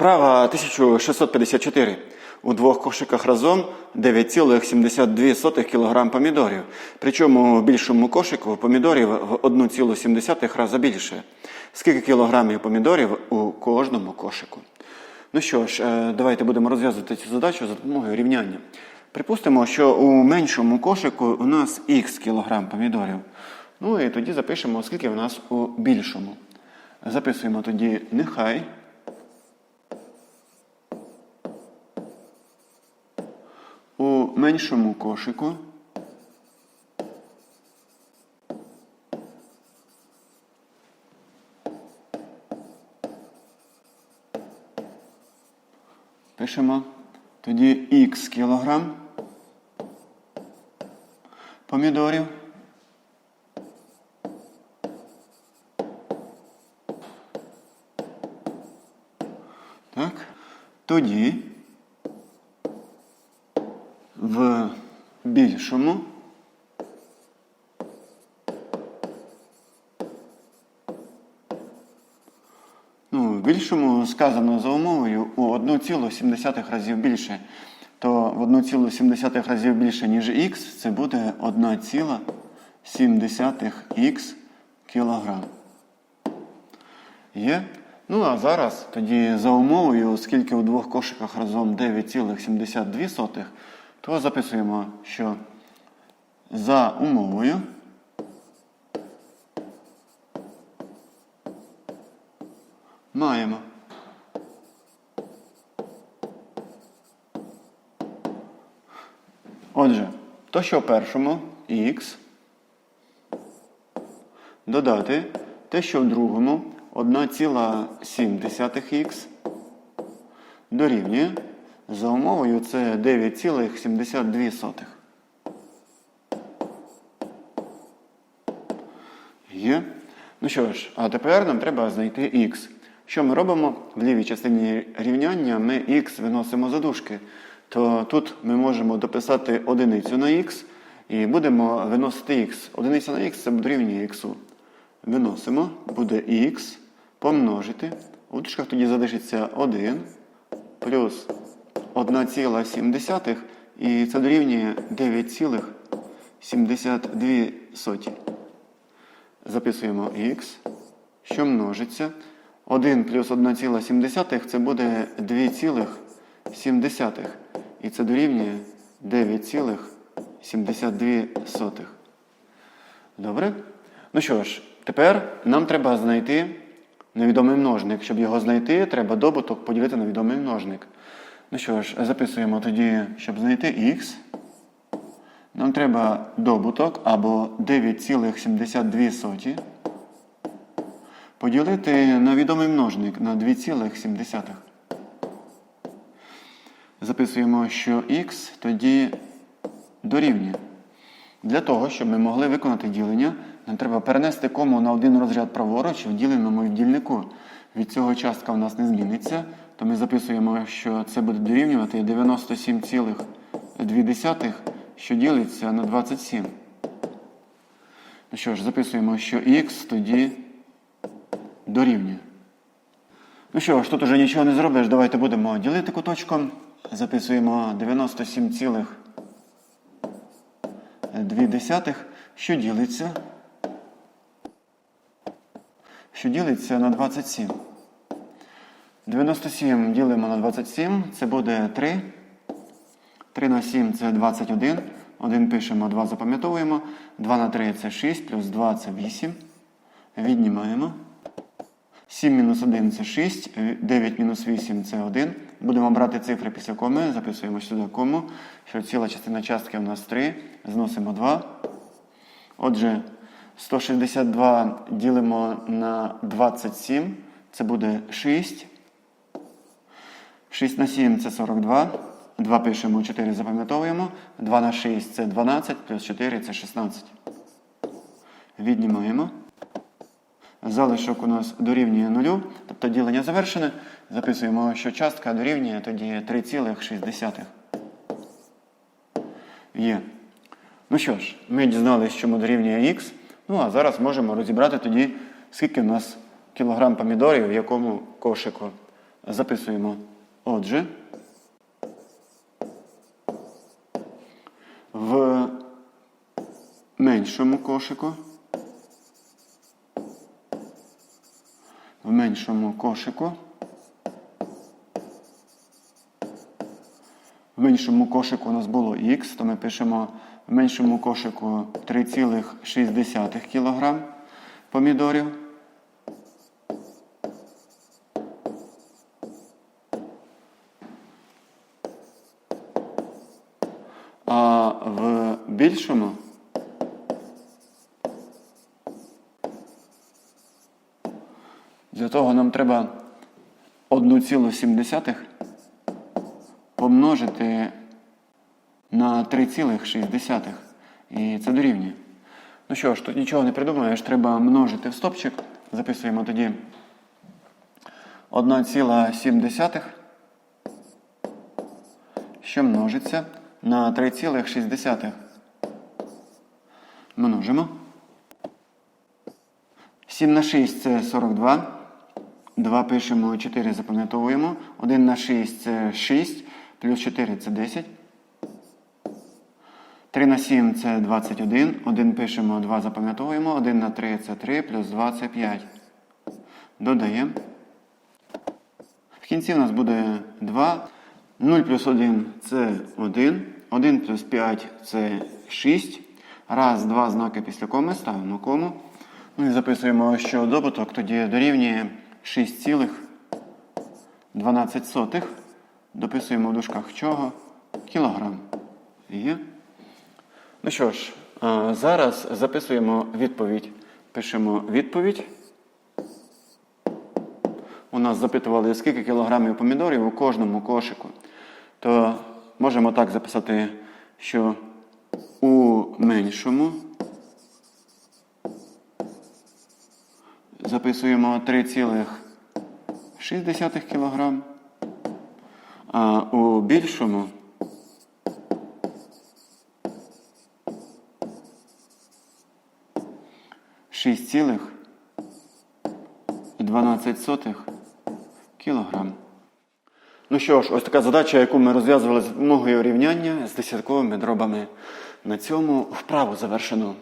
Вправа 1654. У двох кошиках разом 9,72 кг помідорів. Причому в більшому кошику помідорів в 1,7 рази більше. Скільки кілограмів помідорів у кожному кошику? Ну що ж, е, давайте будемо розв'язувати цю задачу за допомогою рівняння. Припустимо, що у меншому кошику у нас х кілограм помідорів. Ну і тоді запишемо, скільки у нас у більшому. Записуємо тоді нехай. Меншому кошику. Пишемо. Тоді х кілограм. Помідорів. Тоді в більшому ну, в більшому сказано за умовою у 1,7 разів більше, то в 1,7 разів більше, ніж х, це буде 1,7х кілограм. Є? Ну, а зараз тоді за умовою, оскільки у двох кошиках разом 9,72, то записуємо, що за умовою маємо. Отже, то що в першому х додати те, що в другому 1,7х дорівнює за умовою це 9,72. Є. Ну що ж, а тепер нам треба знайти х. Що ми робимо? В лівій частині рівняння ми х виносимо за дужки. То тут ми можемо дописати одиницю на х і будемо виносити х. Одиниця на х це буде дорівнює х. Виносимо, буде х помножити. У дужках тоді залишиться 1 плюс 1,7 і це дорівнює 9,72. Записуємо х, що множиться. 1 плюс 1,7 це буде 2,7. І це дорівнює 9,72. Добре? Ну що ж, тепер нам треба знайти невідомий множник. Щоб його знайти, треба добуток поділити на відомий множник. Ну що ж, записуємо тоді, щоб знайти х. Нам треба добуток або 9,72 поділити на відомий множник на 2,7. Записуємо, що х тоді дорівнює. Для того, щоб ми могли виконати ділення, нам треба перенести кому на один розряд праворуч в діленому дільнику. Від цього частка в нас не зміниться, то ми записуємо, що це буде дорівнювати 97,2, що ділиться на 27. Ну що ж, записуємо, що х тоді дорівнює. Ну що ж, тут уже нічого не зробиш. Давайте будемо ділити куточком. Записуємо 97,2, що ділиться. Що ділиться на 27. 97 ділимо на 27, це буде 3. 3 на 7 це 21. 1 пишемо, 2 запам'ятовуємо. 2 на 3 це 6, плюс 2 це 8. Віднімаємо. 7 мінус 1 це 6, 9 мінус 8 це 1. Будемо брати цифри після коми, записуємо сюди кому, що ціла частина частки у нас 3, зносимо 2. Отже, 162 ділимо на 27, це буде 6. 6 на 7 це 42. 2 пишемо, 4 запам'ятовуємо. 2 на 6 це 12, плюс 4 це 16. Віднімаємо. Залишок у нас дорівнює 0, тобто ділення завершене. Записуємо, що частка дорівнює тоді 3,6. Є. Ну що ж, ми дізналися, чому дорівнює х. Ну а зараз можемо розібрати тоді, скільки у нас кілограм помідорів в якому кошику. Записуємо. Отже, в меншому кошику. В меншому кошику. В меншому кошику у нас було х, то ми пишемо в меншому кошику 3,6 кг помідорів. А в більшому для того нам треба 1,7 помножити на 3,6. І це дорівнює. Ну що ж, тут нічого не придумаєш, треба множити в стопчик. Записуємо тоді 1,7, що множиться на 3,6. Множимо. 7 на 6 це 42. 2 пишемо, 4 запам'ятовуємо. 1 на 6 це 6, плюс 4 це 10. 3 на 7 це 21. 1 пишемо, 2 запам'ятовуємо. 1 на 3 це 3, плюс 2 це 5. Додаємо. В кінці у нас буде 2. 0 плюс 1 це 1. 1 плюс 5 це 6. Раз, два знаки після коми ставимо кому. Ну і записуємо, що добуток тоді дорівнює 6,12. Дописуємо в дужках чого? Кілограм. Є. Ну що ж, зараз записуємо відповідь. Пишемо відповідь. У нас запитували, скільки кілограмів помідорів у кожному кошику. То можемо так записати, що у меншому записуємо 3,6 кг, а у більшому шість цілих і 12 сотих кілограм. Ну що ж, ось така задача, яку ми розв'язували за допомогою рівняння з десятковими дробами. На цьому вправу завершено.